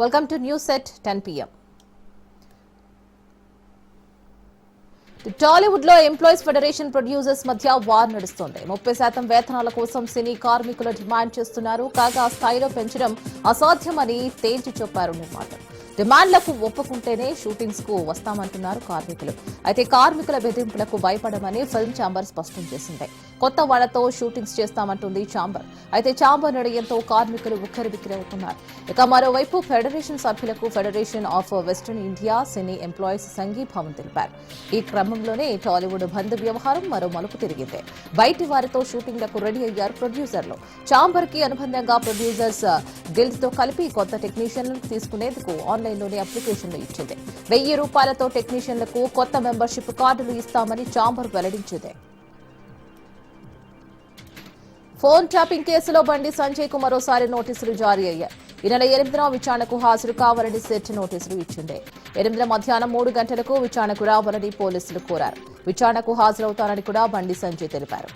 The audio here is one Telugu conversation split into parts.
Welcome to news set ten PM టాలీవుడ్లో ఎంప్లాయీస్ ఫెడరేషన్ ప్రొడ్యూసర్స్ మధ్య వార్ నడుస్తోంది. ముప్పై శాతం వేతనాల కోసం సినీ కార్మికులు డిమాండ్ చేస్తున్నారు. కాగా ఆ స్థాయిలో పెంచడం అసాధ్యమని తేల్చి చెప్పారు నిర్మాతలు. డిమాండ్లకు ఒప్పుకుంటేనే షూటింగ్స్కు వస్తామంటున్నారు కార్మికులు. అయితే కార్మికుల బెదింపులకు భయపడమని ఫిల్మ్ ఛాంబర్ స్పష్టం చేసింది. కొత్త వాళ్ళతో షూటింగ్స్ చేస్తామంటుంది ఛాంబర్. అయితే ఛాంబర్ నిర్ణయంతో కార్మికులు ఉక్కరిబిక్కిరవుతున్నారు ఇక మరోవైపు ఫెడరేషన్ సభ్యులకు federation of western India cine employees సంఘీభావం తెలిపారు. ఈ క్రమంలోనే టాలీవుడ్ బంద్ వ్యవహారం మరో మలుపు తిరిగింది. బయటి వారితో షూటింగ్లకు రెడీ అయ్యారు ప్రొడ్యూసర్లు. ఛాంబర్కి అనుబంధంగా ప్రొడ్యూసర్స్ గిల్డ్తో కలిపి కొత్త టెక్నీషియన్లను తీసుకునేందుకు ఆన్లైన్లోనే అప్లికేషన్లు ఇచ్చింది. వెయ్యి రూపాయలతో టెక్నీషియన్లకు కొత్త మెంబర్షిప్ కార్డులు ఇస్తామని చాంబర్ వెల్లడించింది. ఫోన్ ట్యాపింగ్ కేసులో బండి సంజయ్కు మరోసారి నోటీసులు జారీ అయ్యాయి. ఈ నెల ఎనిమిదిన విచారణకు హాజరు కావాలని సెట్ నోటీసులు ఇచ్చింది. ఎనిమిదిన మధ్యాహ్నం మూడు గంటలకు విచారణకు రావాలని పోలీసులు కోరారు. విచారణకు హాజరవుతానని కూడా బండి సంజయ్ తెలిపారు.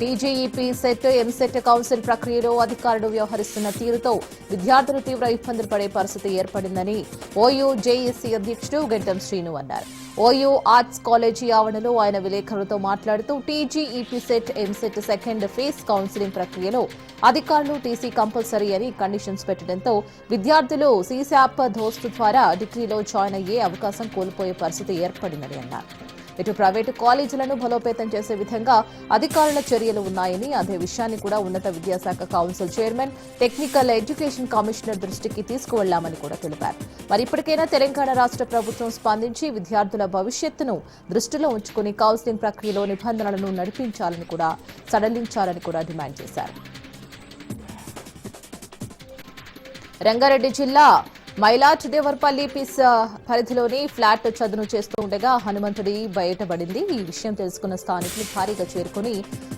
టీజీఈపీ సెట్ ఎంసెట్ కౌన్సిల్ ప్రక్రియలో అధికారులు వ్యవహరిస్తున్న తీరుతో విద్యార్థులు తీవ్ర ఇబ్బందులు పడే పరిస్థితి ఏర్పడిందని ఓయూ జేఈసీ అధ్యక్షుడు గెడ్డం శ్రీను అన్నారు. ఓయూ ఆర్ట్స్ కాలేజీ ఆవరణలో ఆయన విలేకరులతో మాట్లాడుతూ TGEP CET EAMCET second phase counselling ప్రక్రియలో అధికారులు టీసీ కంపల్సరీ అని కండిషన్స్ పెట్టడంతో విద్యార్థులు సీశాప్ దోస్తు ద్వారా డిగ్రీలో జాయిన్ అయ్యే అవకాశం కోల్పోయే పరిస్థితి ఏర్పడిందని అన్నారు. ఇటు ప్రైవేటు కాలేజీలను బలోపేతం చేసే విధంగా అధికారుల చర్యలు ఉన్నాయని అదే విషయాన్ని కూడా ఉన్నత విద్యాశాఖ council chairman technical education commissioner దృష్టికి తీసుకువెళ్ళామని కూడా తెలిపారు. మరి ఇప్పటికైనా తెలంగాణ రాష్ట్ర ప్రభుత్వం స్పందించి విద్యార్థుల భవిష్యత్తును దృష్టిలో ఉంచుకుని కౌన్సిలింగ్ ప్రక్రియలో నిబంధనలను నడిపించాలని కూడా సడలించాలని కూడా డిమాండ్ చేశారు. రంగారెడ్డి జిల్లా మైలాట్ దేవర్పల్లి పిస్ పరిధిలోని ఫ్లాట్ చదును చేస్తూ ఉండగా హనుమంతుడి బయటపడింది. ఈ విషయం తెలుసుకున్న స్థానికులు భారీగా చేరుకుని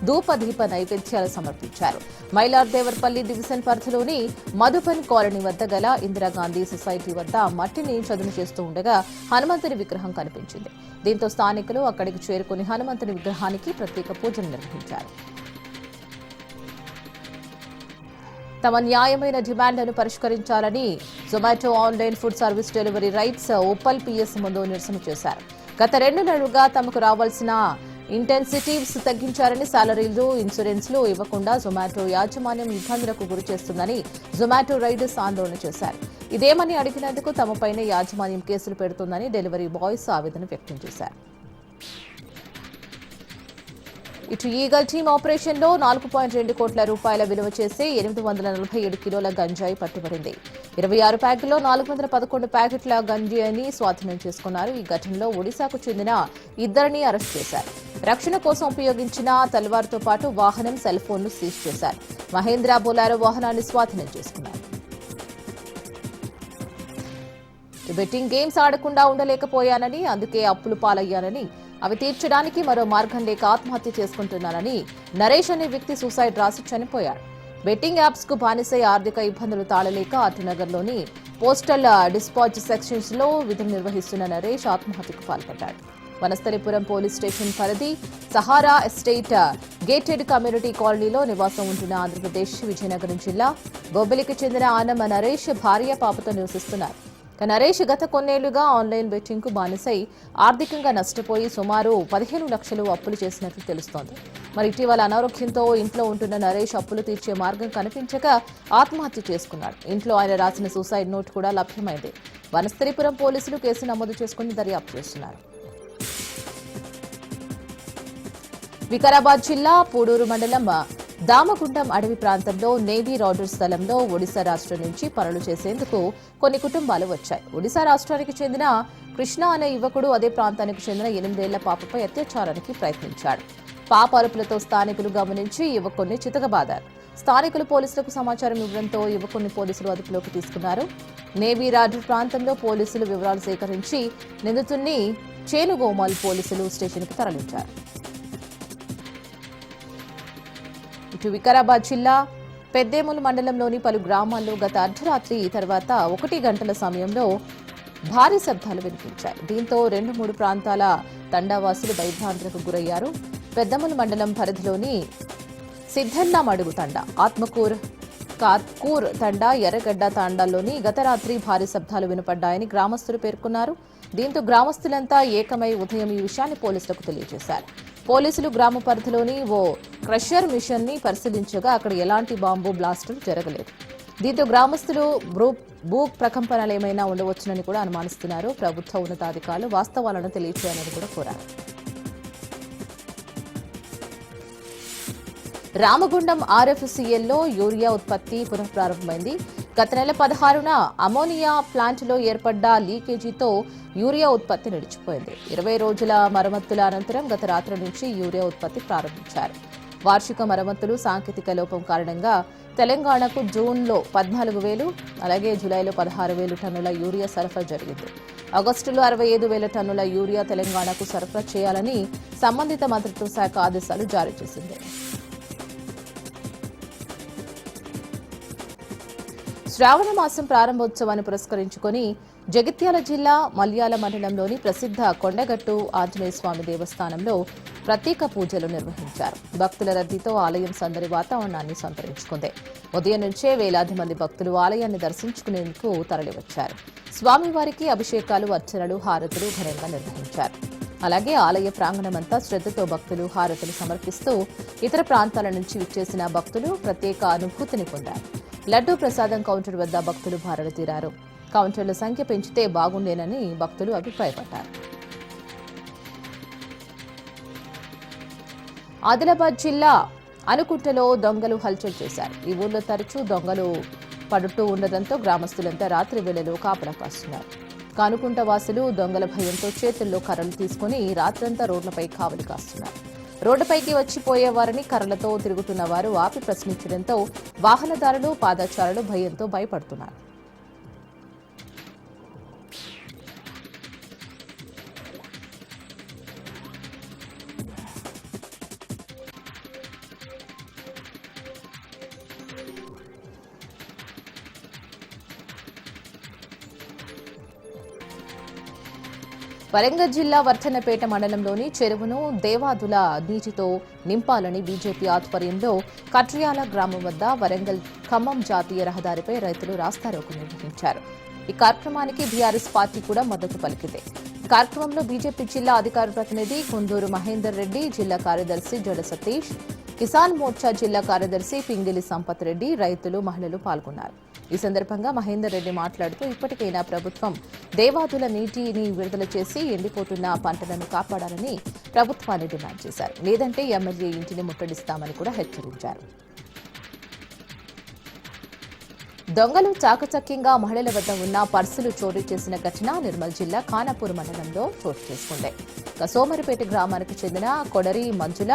ధూపదీప నైవేద్యాలు సమర్పించారు. మైలార్ దేవర్పల్లి డివిజన్ పరిధిలోని మధుబన్ కాలనీ వద్ద గల ఇందిరాగాంధీ సొసైటీ వద్ద మట్టిని చదును చేస్తూ ఉండగా హనుమంతుడి విగ్రహం కనిపించింది. దీంతో స్థానికులు అక్కడికి చేరుకుని హనుమంతుడి విగ్రహానికి ప్రత్యేక పూజలు నిర్వహించారు. తమ న్యాయమైన డిమాండ్లను పరిష్కరించాలని Zomato online food service delivery rights Uppal PS ముందు నిరసన చేశారు. గత రెండు నెలలుగా తమకు రావాల్సిన ఇంటెన్సిటివ్స్ తగ్గించారని సాలరీలు ఇన్సూరెన్స్లు ఇవ్వకుండా జొమాటో యాజమాన్యం ఇబ్బందులకు గురి చేస్తుందని జొమాటో రైడర్స్ ఆందోళన చేశారు. ఇదేమని అడిగినందుకు తమపైనే యాజమాన్యం కేసులు పెడుతుందని డెలివరీ బాయ్స్ ఆవేదన వ్యక్తం చేశారు. ఇటు ఈగల్ టీమ్ ఆపరేషన్లో నాలుగు పాయింట్ రెండు కోట్ల రూపాయల విలువ చేసి ఎనిమిది వందల నలభై ఏడు కిలోల గంజాయి పట్టుబడింది. ఇరవై ఆరు ప్యాకెట్లో నాలుగు వందల పదకొండు ప్యాకెట్ల గంజాయిని స్వాధీనం చేసుకున్నారు. ఈ ఘటనలో ఒడిశాకు చెందిన ఇద్దరిని అరెస్ట్ చేశారు. రక్షణ కోసం ఉపయోగించిన తల్వార్తో పాటు వాహనం సెల్ ఫోన్ను సీజ్ చేశారు. మహేంద్ర బోలారో వాహనాన్ని స్వాధీనం చేసుకున్నారు. బెట్టింగ్ గేమ్స్ ఆడకుండా ఉండలేకపోయానని అందుకే అప్పులు పాలయ్యానని అవి తీర్చడానికి మరో మార్గం లేక ఆత్మహత్య చేసుకుంటున్నానని నరేష్ అనే వ్యక్తి సూసైడ్ రాసి చనిపోయాడు బెట్టింగ్ యాప్స్కు బానిసై ఆర్థిక ఇబ్బందులు తాళలేక అటునగర్లోని పోస్టల్ డిస్పాచ్ సెక్షన్స్లో విధులు నిర్వహిస్తున్న నరేష్ ఆత్మహత్యకు పాల్పడ్డాడు. వనస్థలిపురం పోలీస్ స్టేషన్ పరిధి సహారా ఎస్టేట్ గేటెడ్ కమ్యూనిటీ కాలనీలో నివాసం ఉంటున్న ఆంధ్రప్రదేశ్ విజయనగరం జిల్లా బొబ్బిలికి చెందిన ఆనమ నరేష్ భార్య పాపతో నివసిస్తున్నారు. నరేష్ గత కొన్నేళ్ళుగా ఆన్లైన్ బెట్టింగ్కు బానిసై ఆర్థికంగా నష్టపోయి సుమారు పదిహేను లక్షలు అప్పులు చేసినట్లు తెలుస్తోంది. మరి ఇటీవల అనారోగ్యంతో ఇంట్లో ఉంటున్న నరేష్ అప్పులు తీర్చే మార్గం కనిపించక ఆత్మహత్య చేసుకున్నాడు. ఇంట్లో ఆయన రాసిన సూసైడ్ నోట్ కూడా లభ్యమైంది. వనస్థలిపురం పోలీసులు కేసు నమోదు చేసుకుని దర్యాప్తు చేస్తున్నారు. వికారాబాద్ జిల్లా పూడూరు మండలం దామగుండం అడవి ప్రాంతంలో నేవీ రాడర్ స్థలంలో ఒడిశా రాష్ట్రం నుంచి పనులు చేసేందుకు కొన్ని కుటుంబాలు వచ్చాయి. ఒడిశా రాష్ట్రానికి చెందిన కృష్ణ అనే యువకుడు అదే ప్రాంతానికి చెందిన ఎనిమిదేళ్ళ పాపపై అత్యాచారానికి ప్రయత్నించాడు. పాప అరుపులతో స్థానికులు గమనించి యువకుడిని చితకబాదారు. స్థానికులు పోలీసులకు సమాచారం ఇవ్వడంతో యువకుడిని పోలీసులు అదుపులోకి తీసుకున్నారు. నేవీ రాడర్ ప్రాంతంలో పోలీసులు వివరాలు సేకరించి నిందితుడిని చేనుగోమాల్ పోలీసులు స్టేషన్కి తరలించారు. ఇటు వికారాబాద్ జిల్లా పెద్దేములు మండలంలోని పలు గ్రామాల్లో గత అర్ధరాత్రి తర్వాత ఒకటి గంటల సమయంలో భారీ శబ్దాలు వినిపించాయి. దీంతో రెండు మూడు ప్రాంతాల తండావాసులు భయభ్రాంతులకు గురయ్యారు. పెద్దములు మండలం పరిధిలోని సిద్ధన్న మడుగు తండ ఆత్మకూర్ కార్కూర్ తండా ఎర్రగడ్డ తాండాల్లోని గత రాత్రి భారీ శబ్దాలు వినపడ్డాయని గ్రామస్తులు పేర్కొన్నారు. దీంతో గ్రామస్తులంతా ఏకమై ఉదయం ఈ విషయాన్ని పోలీసులకు తెలియజేశారు. పోలీసులు గ్రామ పరిధిలోని ఓ క్రషర్ మిషన్ని పరిశీలించగా అక్కడ ఎలాంటి బాంబు బ్లాస్టులు జరగలేదు. దీంతో గ్రామస్తులు భూ భూ ప్రకంపనలు ఏమైనా ఉండవచ్చునని కూడా అనుమానిస్తున్నారు. ప్రభుత్వ ఉన్నతాధికారులు వాస్తవాలను తెలియచేయాలని కూడా కోరారు. రామగుండం ఆర్ఎఫ్సిఎల్లో యూరియా ఉత్పత్తి పునఃప్రారంభమైంది. గత నెల పదహారున అమోనియా ప్లాంట్లో ఏర్పడ్డ లీకేజీతో యూరియా ఉత్పత్తి నిలిచిపోయింది. ఇరవై రోజుల మరమ్మతుల అనంతరం గత రాత్రి నుంచి యూరియా ఉత్పత్తి ప్రారంభించారు. వార్షిక మరమ్మతులు సాంకేతిక లోపం కారణంగా తెలంగాణకు జూన్లో పద్నాలుగు వేలు అలాగే జూలైలో పదహారు వేలు టన్నుల యూరియా సరఫరా జరిగింది. ఆగస్టులో అరవై ఐదు వేల టన్నుల యూరియా తెలంగాణకు సరఫరా చేయాలని సంబంధిత మంత్రిత్వ శాఖ ఆదేశాలు జారీ చేసింది. శ్రావణ మాసం ప్రారంభోత్సవాన్ని పురస్కరించుకొని జగిత్యాల జిల్లా మల్యాల మండలంలోని ప్రసిద్ధ కొండగట్టు ఆంజనేయ స్వామి దేవస్థానంలో ప్రత్యేక పూజలు నిర్వహించారు. భక్తుల రద్దీతో ఆలయం సందడి వాతావరణాన్ని సంతరించుకుంది. ఉదయం నుంచే వేలాది మంది భక్తులు ఆలయాన్ని దర్శించుకునేందుకు తరలివచ్చారు. స్వామివారికి అభిషేకాలు అర్చనలు హారతులు ఘనంగా నిర్వహించారు. అలాగే ఆలయ ప్రాంగణమంతా శ్రద్ధతో భక్తులు హారతులు సమర్పిస్తూ ఇతర ప్రాంతాల నుంచి విచ్చేసిన భక్తులు ప్రత్యేక అనుభూతిని పొందారు. లడ్డూ ప్రసాదం కౌంటర్ వద్ద భక్తులు భారత తీరారు. కౌంటర్ల సంఖ్య పెంచితే బాగుండేనని భక్తులు అభిప్రాయపడ్డారు. ఆదిలాబాద్ జిల్లా అనుకుంటలో దొంగలు హల్చల్ చేశారు. ఈ ఊర్లో తరచూ దొంగలు పడుతూ ఉండడంతో గ్రామస్తులంతా రాత్రి వేళలో కాపలా కాస్తున్నారు. కానుకుంట వాసులు దొంగల భయంతో చేతుల్లో కర్రలు తీసుకుని రాత్రంతా రోడ్లపై కావలి కాస్తున్నారు. రోడ్డుపైకి వచ్చిపోయే వారిని కర్రలతో తిరుగుతున్న వారు ఆపి ప్రశ్నించడంతో వాహనదారులు పాదచారులు భయంతో భయపడుతున్నారు. వరంగల్ జిల్లా వర్ధన్నపేట మండలంలోని చెరువును దేవాదుల నీటితో నింపాలని బీజేపీ ఆధ్వర్యంలో కట్రియాల గ్రామం వద్ద వరంగల్ ఖమ్మం జాతీయ రహదారిపై రైతులు రాస్తారోకు నిర్వహించారు. ఈ కార్యక్రమానికి బీఆర్ఎస్ పార్టీ కూడా మద్దతు పలికింది. కార్యక్రమంలో బీజేపీ జిల్లా అధికార ప్రతినిధి కుందూరు మహేందర్ రెడ్డి జిల్లా కార్యదర్శి జడ సతీష్ కిసాన్ మోర్చా జిల్లా కార్యదర్శి పింగిలి సంపత్ రెడ్డి రైతులు మహిళలు పాల్గొన్నారు. ఈ సందర్భంగా మహేందర్ రెడ్డి మాట్లాడుతూ ఇప్పటికైనా ప్రభుత్వం దేవాదుల నీటిని విడుదల చేసి ఎండిపోతున్న పంటలను కాపాడాలని ప్రభుత్వాన్ని డిమాండ్ చేశారు. లేదంటే ఎమ్మెల్యే ఇంటిని ముట్టడిస్తామని కూడా హెచ్చరించారు. దొంగలు చాకచక్యంగా మహిళల వద్ద ఉన్న పర్సులు చోరీ చేసిన ఘటన నిర్మల్ జిల్లా ఖానాపూర్ మండలంలో చోటు చేసుకుంది. సోమరిపేట గ్రామానికి చెందిన కొడరి మంజుల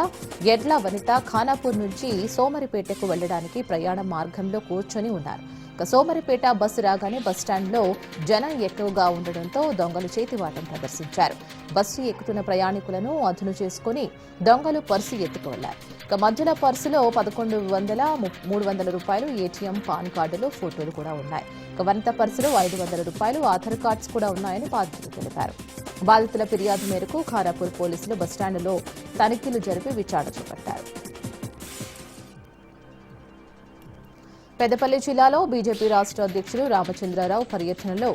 ఎడ్ల వనిత ఖానాపూర్ నుంచి సోమరిపేటకు వెళ్ళడానికి ప్రయాణ మార్గంలో కూర్చొని ఉన్నారు. సోమరిపేట బస్సు రాగానే బస్ స్టాండ్లో జనం ఎక్కువగా ఉండడంతో దొంగలు చేతివాటం ప్రదర్శించారు. బస్సు ఎక్కుతున్న ప్రయాణికులను అదును చేసుకుని దొంగలు పర్సు ఎత్తుకు వెళ్ళారు ఇక మధ్యలో పర్సులో పదకొండు వందల మూడు వందల రూపాయలు ఏటీఎం పాన్ కార్డులు ఫోటోలు కూడా ఉన్నాయి. ఇక వనిత పర్సులో ఐదు వందల రూపాయలు ఆధార్ కార్డ్స్ కూడా ఉన్నాయని బాధితులు తెలిపారు. బాధితుల ఫిర్యాదు మేరకు ఖారాపూర్ పోలీసులు బస్టాండ్లో తనిఖీలు జరిపి విచారణ చేపట్టారు. పెద్దపల్లి జిల్లాలో బీజేపీ రాష్ట్ర అధ్యక్షుడు రామచంద్రరావు పర్యటనలో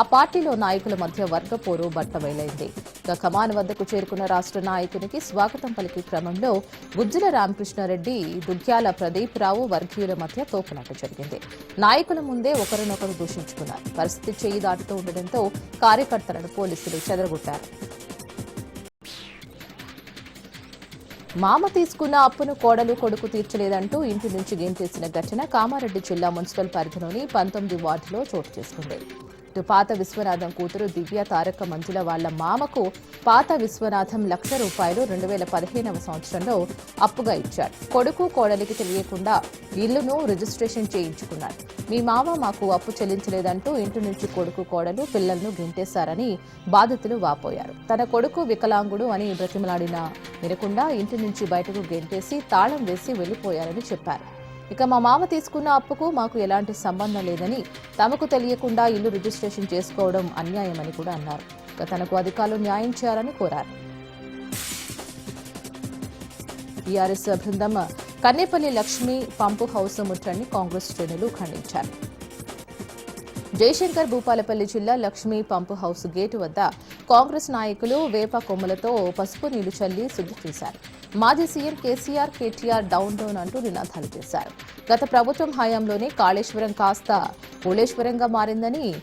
ఆ పార్టీలో నాయకుల మధ్య వర్గ పోరు బట్టబయలైంది ఇక కమాన్ వద్దకు చేరుకున్న రాష్ట్ర నాయకునికి స్వాగతం పలికే క్రమంలో గుజ్జల రామకృష్ణారెడ్డి దుగ్గ్యాల ప్రదీప్ రావు వర్గీయుల మధ్య తోపులాట జరిగింది. నాయకుల ముందే ఒకరినొకరు దూషించుకున్నారు. పరిస్థితి చేయి దాటుతూ ఉండడంతో కార్యకర్తలను పోలీసులు చెదరగొట్టారు. మామ తీసుకున్న అప్పును కోడలు కొడుకు తీర్చలేదంటూ ఇంటి నుంచి గెంటేసిన ఘటన కామారెడ్డి జిల్లా మున్సిపల్ పరిధిలోని పంతొమ్మిది వార్డులో చోటు చేసుకుంది. ఇటు పాత విశ్వనాథం కూతురు దివ్య తారక మంజుల వాళ్ళ మామకు పాత విశ్వనాథం లక్ష రూపాయలు రెండు వేల పదిహేనవ సంవత్సరంలో అప్పుగా ఇచ్చాడు కొడుకు కోడలికి తెలియకుండా ఇల్లును రిజిస్ట్రేషన్ చేయించుకున్నాడు మీ మామ మాకు అప్పు చెల్లించలేదంటూ ఇంటి నుంచి కొడుకు కోడలు పిల్లలను గింటేశారని బాధితులు వాపోయారు. తన కొడుకు వికలాంగుడు అని బ్రతిమలాడిన వినకుండా ఇంటి నుంచి బయటకు గెంటేసి తాళం వేసి వెళ్ళిపోయారని చెప్పారు. ఇక మా మామ తీసుకున్న అప్పుకు మాకు ఎలాంటి సంబంధం లేదని తమకు తెలియకుండా ఇల్లు రిజిస్ట్రేషన్ చేసుకోవడం అన్యాయమని కూడా అన్నారు. ఇక తనకు అధికారులు న్యాయం చేయాలని కోరారు. టీఆర్ఎస్ బృందం కన్నేపల్లి లక్ష్మి పంపు హౌస్ ముట్టడిని కాంగ్రెస్ శ్రేణులు ఖండించారు. జయశంకర్ భూపాలపల్లి జిల్లా లక్ష్మీ పంపు హౌస్ గేటు వద్ద కాంగ్రెస్ నాయకులు వేప కొమ్మలతో పసుపు నీళ్ళు చల్లి శుద్ధి చేశారు. మాజీ CM KCR KTR down down అంటూ నినాదాలు చేశారు. గత ప్రభుత్వం హయాంలోనే కాళేశ్వరం కాస్త కోళేశ్వరంగా మారిందని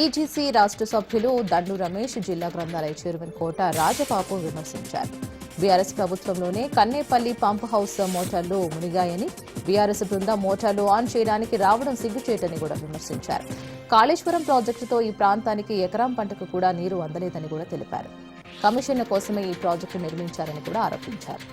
ఈజీసీ రాష్ట్ర సభ్యులు దండు రమేష్ జిల్లా గ్రంథాలయ చైర్మన్ కోట రాజబాబు విమర్శించారు. బీఆర్ఎస్ ప్రభుత్వంలోనే కన్నేపల్లి పంప్ హౌస్ మోటార్లు మునిగాయని బీఆర్ఎస్ బృందం మోటార్లు ఆన్ చేయడానికి రావడం సిగ్గుచేటని కూడా విమర్శించారు. కాళేశ్వరం ప్రాజెక్టుతో ఈ ప్రాంతానికి ఎకరం పంటకు కూడా నీరు అందలేదని కూడా తెలిపారు. కమిషన్ల కోసమే ఈ ప్రాజెక్టు నిర్మించారని కూడా ఆరోపించారు.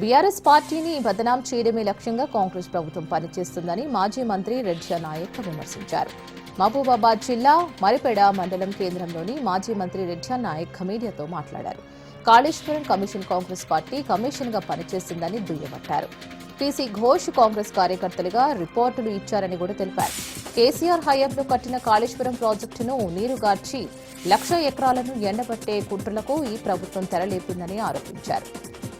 బీఆర్ఎస్ పార్టీని బదనాం చేయడమే లక్ష్యంగా కాంగ్రెస్ ప్రభుత్వం పనిచేస్తుందని మాజీ మంత్రి రెడ్జా నాయక్ విమర్శించారు. మహబూబాబాద్ జిల్లా మరిపెడ మండలం కేంద్రంలోని మాజీ మంత్రి రెడ్జా నాయక్ మీడియాతో మాట్లాడారు. కాళేశ్వరం కమిషన్ కాంగ్రెస్ పార్టీ కమిషన్గా పనిచేసిందని దుయ్యబట్టారు. పీసీ ఘోష్ కాంగ్రెస్ కార్యకర్తలుగా రిపోర్టులు ఇచ్చారని కూడా తెలిపారు. కేసీఆర్ హయాంలో కట్టిన కాళేశ్వరం ప్రాజెక్టును నీరుగార్చి లక్ష ఎకరాలను ఎండబట్టే కుట్రలకు ఈ ప్రభుత్వం తెరలేపిందని ఆరోపించారు.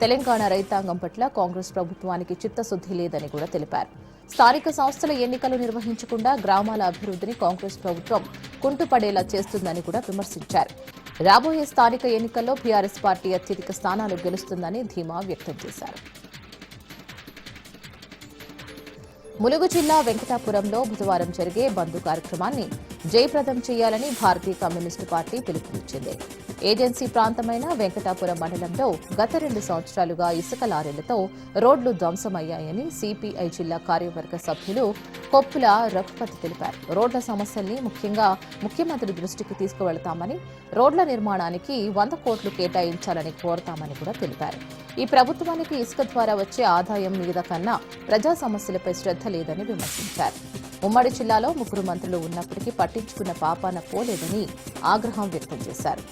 తెలంగాణ రైతాంగం పట్ల కాంగ్రెస్ ప్రభుత్వానికి చిత్తశుద్ధి లేదని కూడా తెలిపారు. స్థానిక సంస్థల ఎన్నికలు నిర్వహించకుండా గ్రామాల అభివృద్ధిని కాంగ్రెస్ ప్రభుత్వం కుంటుపడేలా చేస్తుందని కూడా విమర్శించారు. రాబోయే స్థానిక ఎన్నికల్లో బీఆర్ఎస్ పార్టీ అత్యధిక స్థానాలు గెలుస్తుందని ధీమా వ్యక్తం చేశారు. ములుగు జిల్లా వెంకటాపురంలో బుధవారం జరిగే బంధు కార్యక్రమాన్ని జయప్రదం చేయాలని భారతీయ కమ్యూనిస్టు పార్టీ పిలుపునిచ్చింది. ఏజెన్సీ ప్రాంతమైన వెంకటాపురం మండలంలో గత రెండు సంవత్సరాలుగా ఇసుక లారీలతో రోడ్లు ధ్వంసమయ్యాయని సిపిఐ జిల్లా కార్యవర్గ సభ్యులు కొప్పుల రఘుపతి తెలిపారు. రోడ్ల సమస్యల్ని ముఖ్యంగా ముఖ్యమంత్రి దృష్టికి తీసుకువెళతామని రోడ్ల నిర్మాణానికి వంద కోట్లు కేటాయించాలని కోరతామని కూడా తెలిపారు. ఈ ప్రభుత్వానికి ఇసుక ద్వారా వచ్చే ఆదాయం మీద కన్నా ప్రజా సమస్యలపై శ్రద్ధ లేదని విమర్శించారు. ఉమ్మడి జిల్లాలో ముగ్గురు మంత్రులు ఉన్నప్పటికీ పట్టించుకున్న పాపాన పోలేదని ఆగ్రహం వ్యక్తం చేశారు.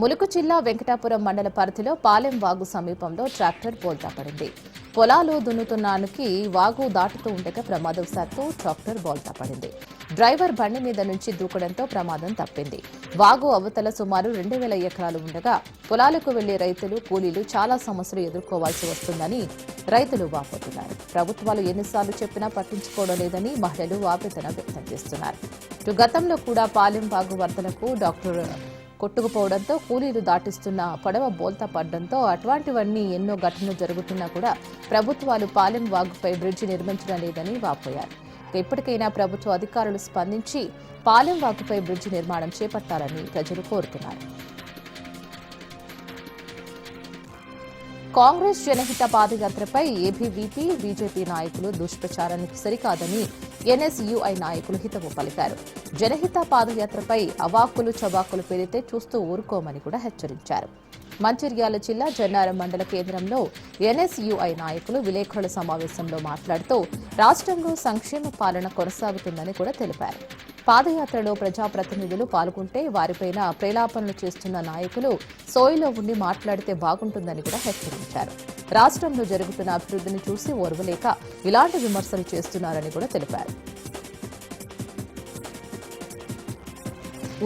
ములుకు జిల్లా వెంకటాపురం మండల పరిధిలో పాలెం వాగు సమీపంలో ట్రాక్టర్ బోల్తాపడింది. పొలాలు దున్నుతున్నానికి వాగు దాటుతూ ఉండగా ప్రమాదవశాత్తు ట్రాక్టర్ బోల్తాపడింది. డ్రైవర్ బండి మీద నుంచి దూకడంతో ప్రమాదం తప్పింది. వాగు అవతల సుమారు రెండు వేల ఎకరాలు ఉండగా పొలాలకు వెళ్ళే రైతులు కూలీలు చాలా సమస్యలు ఎదుర్కోవాల్సి వస్తుందని రైతులు వాపోతున్నారు. ప్రభుత్వాలు ఎన్నిసార్లు చెప్పినా పట్టించుకోవడం లేదని మహిళలు ఆవేదన వ్యక్తం చేస్తున్నారు. గతంలో కూడా పాలెం వాగు వరదలకు డాక్టర్ కొట్టుకుపోవడంతో కూలీలు దాటిస్తున్న పడవ బోల్తా పడడంతో అటువంటివన్నీ ఎన్నో ఘటనలు జరుగుతున్నా కూడా ప్రభుత్వాలు పాలెం వాగుపై బ్రిడ్జి నిర్మించడం లేదని వాపోయారు. ఇప్పటికైనా ప్రభుత్వ అధికారులు స్పందించి పాలెం వాగుపై బ్రిడ్జి నిర్మాణం చేపట్టాలని ప్రజలు కోరుతున్నారు. కాంగ్రెస్ జనహిత పాదయాత్రపై ఏబీవీపీ బీజేపీ నాయకులు దుష్ప్రచారానికి సరికాదని ఎన్ఎస్యుఐ నాయకులు హితవు పలికారు. జనహిత పాదయాత్రపై అవాక్కులు చవాకులు పెరిగితే చూస్తూ ఊరుకోమని కూడా హెచ్చరించారు. మంచిర్యాల జిల్లా జన్నారం మండల కేంద్రంలో ఎన్ఎస్యుఐ నాయకులు విలేకరుల సమావేశంలో మాట్లాడుతూ రాష్ట్రంలో సంక్షేమ పాలన కొనసాగుతుందని కూడా తెలిపారు. పాదయాత్రలో ప్రజాప్రతినిధులు పాల్గొంటే వారిపైన ప్రేలాపనలు చేస్తున్న నాయకులు సోయిలో ఉండి మాట్లాడితే బాగుంటుందని కూడా హెచ్చరించారు. రాష్ట్రంలో జరుగుతున్న అభివృద్ధిని చూసి ఓర్వలేక ఇలాంటి విమర్శలు చేస్తున్నారని కూడా తెలిపారు.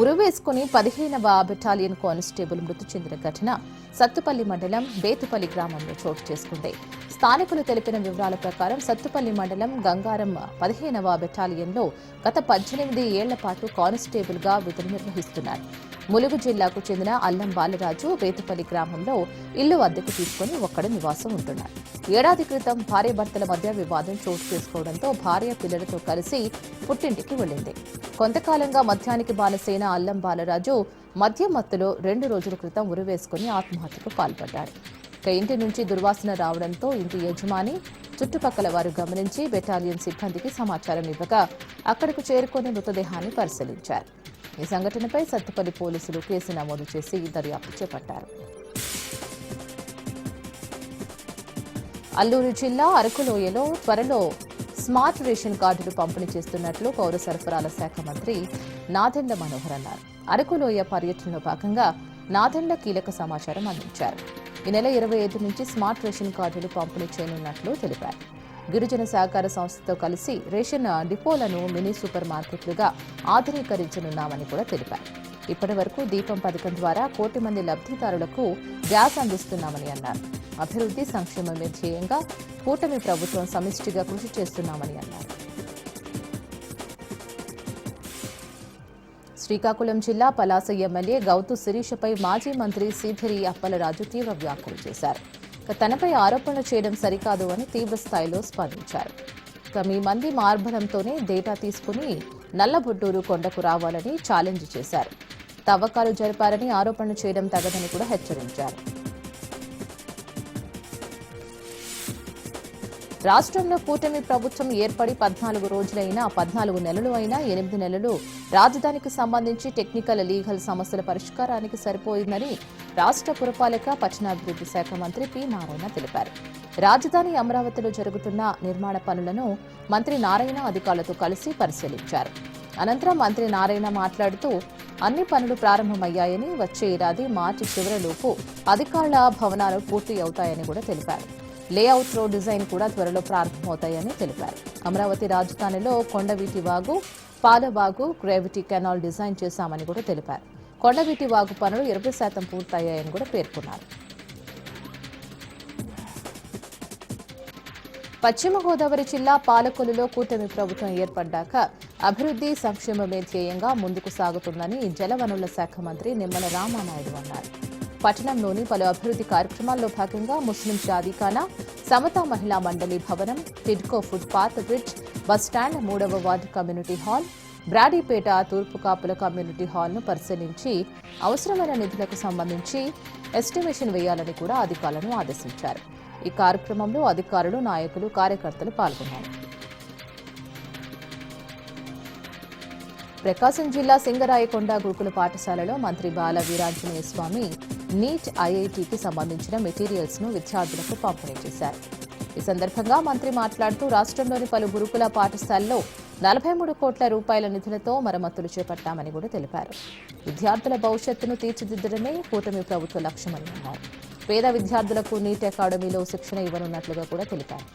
ఉరువేసుకుని పదిహేనవ బెటాలియన్ కానిస్టేబుల్ మృతి చెందిన ఘటన సత్తుపల్లి మండలం బేతుపల్లి గ్రామంలో చోటు చేసుకుంది. స్థానికులు తెలిపిన వివరాల ప్రకారం సత్తుపల్లి మండలం గంగారం పదిహేనవ బెటాలియన్లో గత పద్దెనిమిది ఏళ్ళ పాటు కానిస్టేబుల్గా విధులు నిర్వహిస్తున్నారు. ములుగు జిల్లాకు చెందిన అల్లం బాలరాజు బేతుపల్లి గ్రామంలో ఇల్లు అద్దెకు తీసుకుని ఒక్కడ నివాసం ఉంటున్నారు. ఏడాది క్రితం భార్య భర్తల మధ్య వివాదం చోటు చేసుకోవడంతో భార్య పిల్లలతో కలిసి పుట్టింటికి వెళ్ళింది. కొంతకాలంగా మద్యానికి బాలసేన అల్లం బాలరాజు మద్యం మత్తులో రెండు రోజుల క్రితం ఉరివేసుకుని ఆత్మహత్యకు పాల్పడ్డాడు. ఇక ఇంటి నుంచి దుర్వాసన రావడంతో ఇంటి యజమాని చుట్టుపక్కల వారు గమనించి బెటాలియన్ సిబ్బందికి సమాచారం ఇవ్వగా అక్కడకు చేరుకుని మృతదేహాన్ని పరిశీలించారు. ఈ సంఘటనపై సత్తుపల్లి పోలీసులు కేసు నమోదు చేసి దర్యాప్తు చేపట్టారు. అల్లూరు జిల్లా అరకులోయలో త్వరలో స్మార్ట్ రేషన్ కార్డులు పంపిణీ చేస్తున్నట్లు పౌర సరఫరాల శాఖ మంత్రి నాదెండ మనోహర్ అన్నారు. అరకులోయ పర్యటనలో భాగంగా నాదెండ కీలక సమాచారం అందించారు. ఈ నెల ఇరవై ఐదు నుంచి స్మార్ట్ రేషన్ కార్డులు పంపిణీ చేయనున్నట్లు తెలిపారు. గిరిజన సహకార సంస్థతో కలిసి రేషన్ డిపోలను మినీ సూపర్ మార్కెట్లుగా ఆధునీకరించనున్నామని కూడా తెలిపారు. ఇప్పటి వరకు దీపం పథకం ద్వారా కోటి మంది లబ్ధిదారులకు గ్యాస్ అందిస్తున్నామని అన్నారు. అభివృద్ధి సంక్షేమమే ధ్యేయంగా కూటమి ప్రభుత్వం సమిష్టిగా కృషి చేస్తున్నామని అన్నారు. శ్రీకాకుళం జిల్లా పలాస ఎమ్మెల్యే గౌతు శిరీషపై మాజీ మంత్రి సీధరి అప్పలరాజు తీవ్ర వ్యాఖ్యలు చేశారు. తనపై ఆరోపణలు చేయడం సరికాదు అని తీవ్ర స్థాయిలో స్పందించారు. ఇక మీ మంది మార్బలంతోనే డేటా తీసుకుని నల్లబొడ్డూరు కొండకు రావాలని ఛాలెంజ్ చేశారు. తవ్వకాలు జరిపారని ఆరోపణలు చేయడం తగదని కూడా హెచ్చరించారు. రాష్ట్రంలో కూటమి ప్రభుత్వం ఏర్పడి పద్నాలుగు రోజులైనా పద్నాలుగు నెలలు అయినా ఎనిమిది నెలలు రాజధానికి సంబంధించి టెక్నికల్ లీగల్ సమస్యల పరిష్కారానికి సరిపోయిందని రాష్ట్ర పురపాలక పట్టణాభివృద్ధి శాఖ మంత్రి పి. నారాయణ తెలిపారు. రాజధాని అమరావతిలో జరుగుతున్న నిర్మాణ పనులను మంత్రి నారాయణ అధికారులతో కలిసి పరిశీలించారు. అనంతరం మంత్రి నారాయణ మాట్లాడుతూ అన్ని పనులు ప్రారంభమయ్యాయని వచ్చే ఏడాది మార్చి చివరిలోపు అధికారుల భవనాలు పూర్తి అవుతాయని కూడా తెలిపారు. లేఅవుట్లో డిజైన్ కూడా త్వరలో ప్రారంభమవుతాయని తెలిపారు. అమరావతి రాజధానిలో Kondaveeti Vagu Palavagu gravity canal design చేశామని కూడా తెలిపారు. కొండవీటి వాగు పనులు ఇరవై శాతం పూర్తయ్యాయని కూడా పేర్కొన్నారు. పశ్చిమ గోదావరి జిల్లా పాలకొల్లులో కూటమి ప్రభుత్వం ఏర్పడ్డాక అభివృద్ధి సంక్షేమమే ధ్యేయంగా ముందుకు సాగుతుందని జలవనరుల శాఖ మంత్రి నిమ్మల రామానాయుడు అన్నారు. పట్టణంలోని పలు అభివృద్ధి కార్యక్రమాల్లో భాగంగా ముస్లిం జాదీఖానా సమతా మహిళా మండలి భవనం TIDCO footpath bridge bus stand మూడవ వార్డు కమ్యూనిటీ హాల్ బ్రాడీపేట తూర్పు కాపుల కమ్యూనిటీ హాల్ను పరిశీలించి అవసరమైన నిధులకు సంబంధించి ఎస్టిమేషన్ వేయాలని కూడా అధికారులను ఆదేశించారు. ఈ కార్యక్రమంలో అధికారులు నాయకులు కార్యకర్తలు పాల్గొన్నారు. ప్రకాశం జిల్లా సింగరాయకొండ గురుకుల పాఠశాలలో మంత్రి బాల వీరాంజనేయ స్వామి నీట్ ఐఐటికి సంబంధించిన మెటీరియల్స్ను విద్యార్థులకు పంపిణీ చేశారు. ఈ సందర్భంగా మంత్రి మాట్లాడుతూ రాష్ట్రంలోని పలు గురుకుల పాఠశాలలో నలభై మూడు కోట్ల రూపాయల నిధులతో మరమ్మతులు చేపట్టామని కూడా తెలిపారు. విద్యార్థుల భవిష్యత్తును తీర్చిదిద్దడమే కూటమి ప్రభుత్వ లక్ష్యమని అన్నారు పేద విద్యార్థులకు నీట్ అకాడమీలో శిక్షణ ఇవ్వనున్నట్లుగా కూడా తెలిపారు.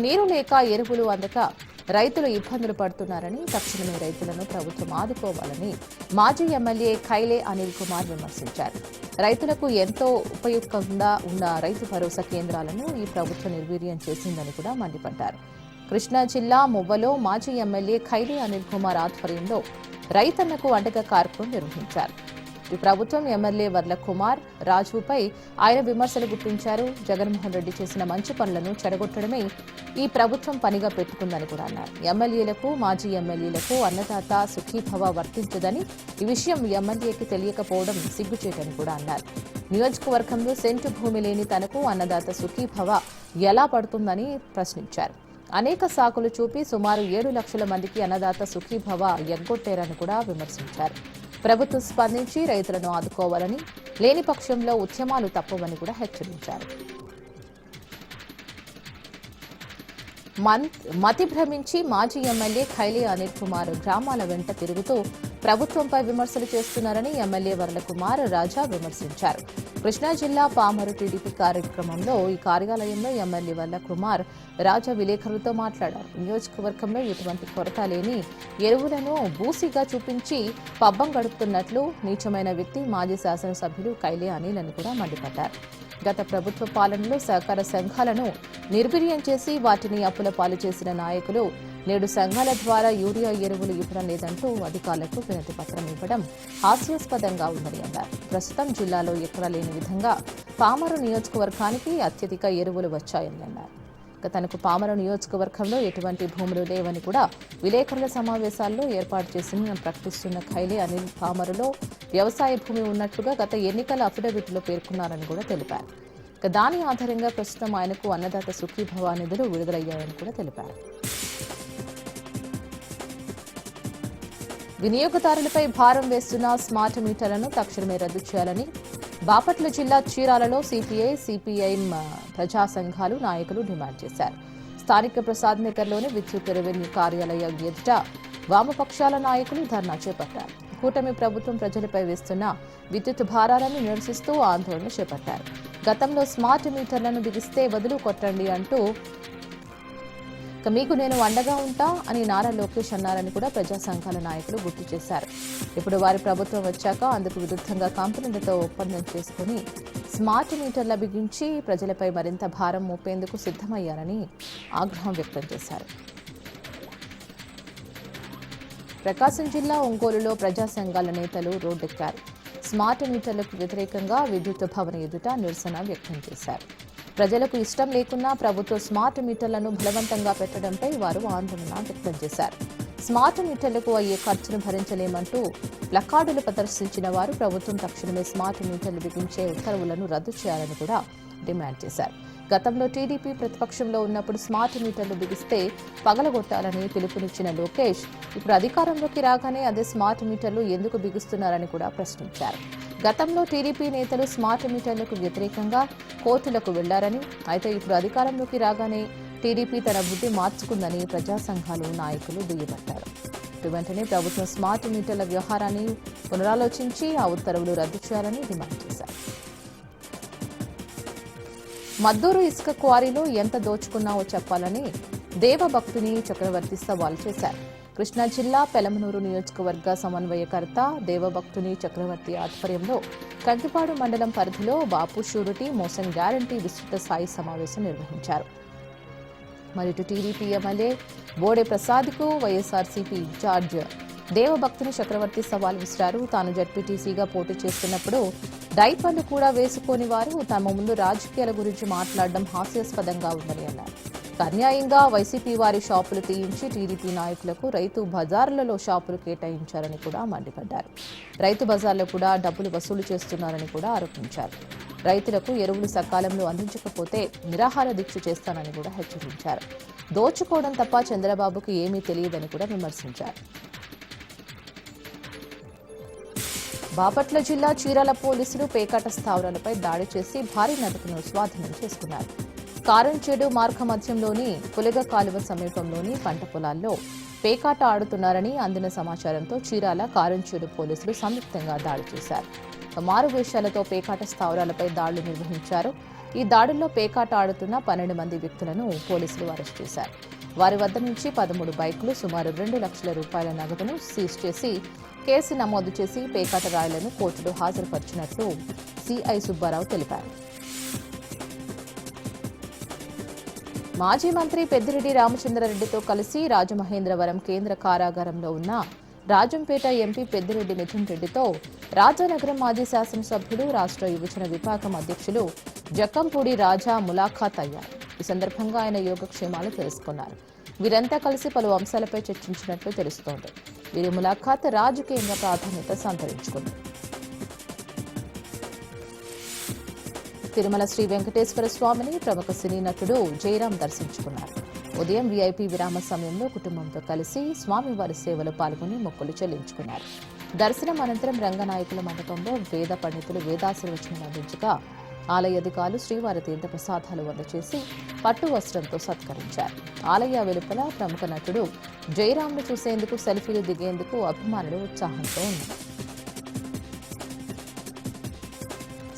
నీరు లేక ఎరువులు అందక రైతులు ఇబ్బందులు పడుతున్నారని తక్షణమే రైతులను ప్రభుత్వం ఆదుకోవాలని మాజీ ఎమ్మెల్యే ఖైలే అనిల్ కుమార్ విమర్శించారు. రైతులకు ఎంతో ఉపయుక్తంగా ఉన్న రైతు భరోసా కేంద్రాలను ఈ ప్రభుత్వం నిర్వీర్యం చేసిందని కూడా మండిపడ్డారు. కృష్ణా జిల్లా మువ్వలో మాజీ ఎమ్మెల్యే ఖైలే అనిల్ కుమార్ ఆధ్వర్యంలో రైతన్నకు అండగా కార్యక్రమం నిర్వహించారు. ఈ ప్రభుత్వం ఎమ్మెల్యే వర్ల కుమార్ రాజుపై ఆయన విమర్శలు గుప్పించారు. జగన్మోహన్ రెడ్డి చేసిన మంచి పనులను చెడగొట్టడమే ఈ ప్రభుత్వం పనిగా పెట్టుకుందని కూడా అన్నారు. ఎమ్మెల్యేలకు మాజీ ఎమ్మెల్యేలకు అన్నదాత సుఖీభవ వర్తించదని ఈ విషయం ఎమ్మెల్యేకి తెలియకపోవడం సిగ్గుచేటని కూడా అన్నారు. నియోజకవర్గంలో సెంటు భూమి లేని తనకు అన్నదాత సుఖీభవ ఎలా పడుతుందని ప్రశ్నించారు. అనేక సాకులు చూపి సుమారు ఏడు లక్షల మందికి అన్నదాత సుఖీభవ ఎగ్గొట్టారని కూడా విమర్శించారు. ప్రభుత్వం స్పందించి రైతులను ఆదుకోవాలని లేని పక్షంలో ఉద్యమాలు తప్పవని కూడా హెచ్చరించారు. మతి భ్రమించి మాజీ ఎమ్మెల్యే ఖైలీ అనిల్ కుమార్ గ్రామాల వెంట తిరుగుతూ ప్రభుత్వంపై విమర్శలు చేస్తున్నారని ఎమ్మెల్యే వరలకుమార్ రాజా విమర్శించారు. కృష్ణా జిల్లా పామరు టీడీపీ కార్యక్రమంలో ఈ కార్యాలయంలో ఎమ్మెల్యే వరలకుమార్ రాజా విలేకరులతో మాట్లాడారు. నియోజకవర్గంలో ఎటువంటి కొరత లేని ఎరువులను బూసిగా చూపించి పబ్బం గడుపుతున్నట్లు నీచమైన వ్యక్తి మాజీ శాసనసభ్యులు కైలే అనిల్ అని కూడా మండిపడ్డారు. గత ప్రభుత్వ పాలనలో సహకార సంఘాలను నిర్వీర్యం చేసి వాటిని అప్పుల పాలు చేసిన నాయకులు నేడు సంఘాల ద్వారా యూరియా ఎరువులు ఇవ్వడం లేదంటూ అధికారులకు వినతి పత్రం ఇవ్వడం హాస్యాస్పదంగా ఉందని అన్నారు. ప్రస్తుతం జిల్లాలో ఎక్కడా లేని విధంగా పామరు నియోజకవర్గానికి అత్యధిక ఎరువులు వచ్చాయని అన్నారు. తనకు పామర నియోజకవర్గంలో ఎటువంటి భూములు లేవని కూడా విలేకరుల సమావేశాల్లో ఏర్పాటు చేసిన ప్రకటిస్తున్న ఖైలే అనిల్ పామరులో వ్యవసాయ భూమి ఉన్నట్లుగా గత ఎన్నికల అఫిడవిట్లో పేర్కొన్నారని కూడా తెలిపారు. దాని ఆధారంగా ప్రస్తుతం ఆయనకు అన్నదాత సుఖీభవ నిధులు విడుదలయ్యాయని కూడా తెలిపారు. వినియోగదారులపై భారం వేస్తున్న స్మార్ట్ మీటర్లను తక్షణమే రద్దు చేయాలని బాపట్ల జిల్లా చీరాలలో సిపిఐ సిపిఐఎం ప్రజా సంఘాలు నాయకులు డిమాండ్ చేశారు. స్థానిక ప్రసాద్ నగర్లోని విద్యుత్ రెవెన్యూ కార్యాలయం ఎదుట వామపక్షాల నాయకులు ధర్నా చేపట్టారు. కూటమి ప్రభుత్వం ప్రజలపై వేస్తున్న విద్యుత్ భారాలను నిరసిస్తూ ఆందోళన చేపట్టారు. గతంలో స్మార్ట్ మీటర్లను బిగిస్తే వదులు కొట్టండి అంటూ ఇక మీకు నేను అండగా ఉంటా అని నారా లోకేష్ అన్నారని కూడా ప్రజా సంఘాల నాయకులు గుర్తు చేశారు. ఇప్పుడు వారి ప్రభుత్వం వచ్చాక అందుకు విరుద్ధంగా కంపెనీలతో ఒప్పందం చేసుకుని స్మార్ట్ మీటర్ల బిగించి ప్రజలపై మరింత భారం మోపేందుకు సిద్ధమయ్యారని ఆగ్రహం వ్యక్తం చేశారు. ప్రకాశం జిల్లా ఒంగోలులో ప్రజా సంఘాల నేతలు రోడ్డెక్కారు. స్మార్ట్ మీటర్లకు వ్యతిరేకంగా విద్యుత్ భవన ఎదుట నిరసన వ్యక్తం చేశారు. ప్రజలకు ఇష్టం లేకున్నా ప్రభుత్వ స్మార్ట్ మీటర్లను బలవంతంగా పెట్టడంపై వారు ఆందోళన వ్యక్తం చేశారు. స్మార్ట్ మీటర్లకు అయ్యే ఖర్చును భరించలేమంటూ ప్లకార్డులు ప్రదర్శించిన వారు ప్రభుత్వం తక్షణమే స్మార్ట్ మీటర్లు బిగించే ఉత్తర్వులను రద్దు చేయాలని కూడా డిమాండ్ చేశారు. గతంలో టీడీపీ ప్రతిపక్షంలో ఉన్నప్పుడు స్మార్ట్ మీటర్లు బిగిస్తే పగలగొట్టాలని పిలుపునిచ్చిన లోకేష్ ఇప్పుడు అధికారంలోకి రాగానే అదే స్మార్ట్ మీటర్లు ఎందుకు బిగుస్తున్నారని కూడా ప్రశ్నించారు. గతంలో టీడీపీ నేతలు స్మార్ట్ మీటర్లకు వ్యతిరేకంగా కోర్టులకు వెళ్ళారని అయితే ఇప్పుడు అధికారంలోకి రాగానే టీడీపీ తన బుద్ధి మార్చుకుందని ప్రజా సంఘాలు నాయకులు దుయ్యబట్టారు. వెంటనే ప్రభుత్వం స్మార్ట్ మీటర్ల వ్యవహారాన్ని పునరాలోచించి ఆ ఉత్తర్వులు రద్దు చేయాలని డిమాండ్ చేశారు. మద్దూరు ఇసుక క్వారీలో ఎంత దోచుకున్నావో చెప్పాలని దేవభక్తుని చక్రవర్తి సవాల్ చేశారు. కృష్ణా జిల్లా పెలమనూరు నియోజకవర్గ సమన్వయకర్త దేవభక్తుని చక్రవర్తి ఆధ్వర్యంలో కంకిపాడు మండలం పరిధిలో బాపు షూరిటీ మోసం గ్యారంటీ విస్తృత స్థాయి సమావేశం నిర్వహించారు. మరి ఇటు టీడీపీ ఎమ్మెల్యే బోడే ప్రసాద్కు వైఎస్ఆర్సీపీ ఇన్ఛార్జ్ దేవభక్తుని చక్రవర్తి సవాల్ విసిరారు. తాను జడ్పీటీసీగా పోటీ చేస్తున్నప్పుడు డైపర్లు కూడా వేసుకోని వారు తమ ముందు రాజకీయాల గురించి మాట్లాడడం హాస్యాస్పదంగా ఉందని అన్నారు. అన్యాయంగా వైసీపీ వారి షాపులు తీయించి టీడీపీ నాయకులకు రైతు బజార్లలో షాపులు కేటాయించారని కూడా మండిపడ్డారు. రైతు బజార్లో కూడా డబ్బులు వసూలు చేస్తున్నారని కూడా ఆరోపించారు. రైతులకు ఎరువులు సకాలంలో అందించకపోతే నిరాహార దీక్ష చేస్తానని కూడా హెచ్చరించారు. దోచుకోవడం తప్ప చంద్రబాబుకు ఏమీ తెలియదని కూడా విమర్శించారు. బాపట్ల జిల్లా చీరాల పోలీసులు పేకాట స్థావరాలపై దాడి చేసి భారీ నగదును స్వాధీనం చేసుకున్నారు. కారంచేడు మార్గ మధ్యంలోని పులగ కాలువ సమీపంలోని పంట పొలాల్లో పేకాట ఆడుతున్నారని అందిన సమాచారంతో చీరాల కారంచేడు పోలీసులు సంయుక్తంగా దాడి చేశారు. మారువేషాలతో పేకాట స్థావరాలపై దాడులు నిర్వహించారు. ఈ దాడుల్లో పేకాట ఆడుతున్న పన్నెండు మంది వ్యక్తులను పోలీసులు అరెస్ట్ చేశారు. వారి వద్ద నుంచి పదమూడు బైకులు సుమారు రెండు లక్షల రూపాయల నగదును సీజ్ చేసి కేసు నమోదు చేసి పేకాట రాయలను కోర్టులో హాజరుపరిచినట్లు సిఐ సుబ్బారావు తెలిపారు. మాజీ మంత్రి పెద్దిరెడ్డి రామచంద్రారెడ్డితో కలిసి రాజమహేంద్రవరం కేంద్ర కారాగారంలో ఉన్న రాజంపేట ఎంపీ పెద్దిరెడ్డి మిథున్ రెడ్డితో రాజానగరం మాజీ శాసనసభ్యుడు రాష్ట్ర యువజన విభాగం అధ్యక్షులు జక్కంపూడి రాజా ములాఖాత్ అయ్యారు. ఈ సందర్భంగా ఆయన యోగక్షేమాలు తెలుసుకున్నారు. వీరంతా కలిసి పలు అంశాలపై చర్చించినట్లు తెలుస్తోంది. వీరి ములాఖాత్ రాజకీయంగా ప్రాధాన్యత సంతరించుకుంది. తిరుమల శ్రీ వెంకటేశ్వర స్వామిని ప్రముఖ సినీ నటుడు జయరాం దర్శించుకున్నారు. ఉదయం వీఐపీ విరామ సమయంలో కుటుంబంతో కలిసి స్వామివారి సేవలో పాల్గొని మొక్కులు చెల్లించుకున్నారు. దర్శనం అనంతరం రంగనాయకుల మండపంలో వేద పండితులు వేదాశీర్వచనం అందించగా ఆలయ అధికారులు శ్రీవారి తీర్థ ప్రసాదాలు అందచేసి పట్టు వస్త్రంతో సత్కరించారు. ఆలయ వెలుపల ప్రముఖ నటుడు జయరాంను చూసేందుకు సెల్ఫీలు దిగేందుకు అభిమానులు ఉత్సాహంతో ఉన్నారు.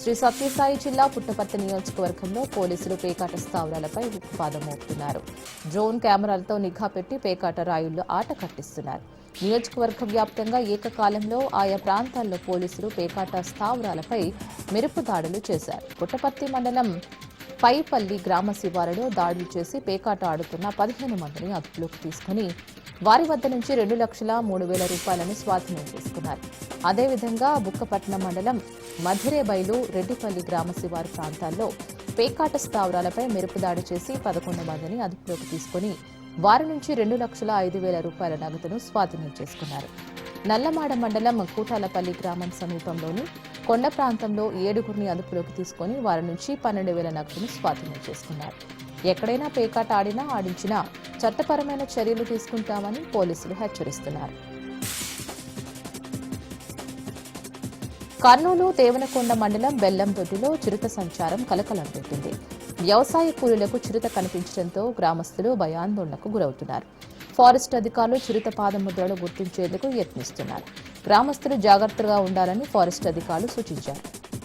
శ్రీ సత్యసాయి జిల్లా పుట్టపర్తి నియోజకవర్గంలో పోలీసులు పేకాట స్థావరాలపై ఉక్కుపాదం మోపుతున్నారు. డ్రోన్ కెమెరాలతో నిఘా పెట్టి పేకాట రాయుళ్ళు ఆట కట్టిస్తున్నారు. నియోజకవర్గ వ్యాప్తంగా ఏకకాలంలో ఆయా ప్రాంతాల్లో పోలీసులు పేకాట స్థావరాలపై మెరుపు దాడులు చేశారు. పుట్టపర్తి మండలం పైపల్లి గ్రామ శివారులో దాడులు చేసి పేకాట ఆడుతున్న పదిహేను మందిని అదుపులోకి తీసుకుని వారి వద్ద నుంచి రెండు లక్షల మూడు వేల రూపాయలను స్వాధీనం చేసుకున్నారు. అదేవిధంగా బుక్కపట్నం మండలం మధిరేబైలు రెడ్డిపల్లి గ్రామ శివారు ప్రాంతాల్లో పేకాట స్థావరాలపై మెరుపు దాడి చేసి పదకొండు మందిని అదుపులోకి తీసుకుని వారి నుంచి రెండు లక్షల ఐదు వేల రూపాయల నగదును స్వాధీనం చేసుకున్నారు. నల్లమాడ మండలం కూటాలపల్లి గ్రామం సమీపంలోని కొండ ప్రాంతంలో ఏడుగురిని అదుపులోకి తీసుకొని వారి నుంచి పన్నెండు వేల నగదును స్వాధీనం చేసుకున్నారు. ఎక్కడైనా పేకాట ఆడినా ఆడించినా చట్టపరమైన చర్యలు తీసుకుంటామని పోలీసులు హెచ్చరిస్తున్నారు. కర్నూలు దేవనకొండ మండలం బెల్లందొడ్డిలో చిరుత సంచారం కలకలం పెట్టింది. వ్యవసాయ కూలీలకు చిరుత కనిపించడంతో గ్రామస్తులు భయాందోళనకు గురవుతున్నారు. ఫారెస్ట్ అధికారులు చిరుత పాదముద్రలు గుర్తించేందుకు యత్నిస్తున్నారు. గ్రామస్తులు జాగ్రత్తగా ఉండాలని ఫారెస్ట్ అధికారులు సూచించారు.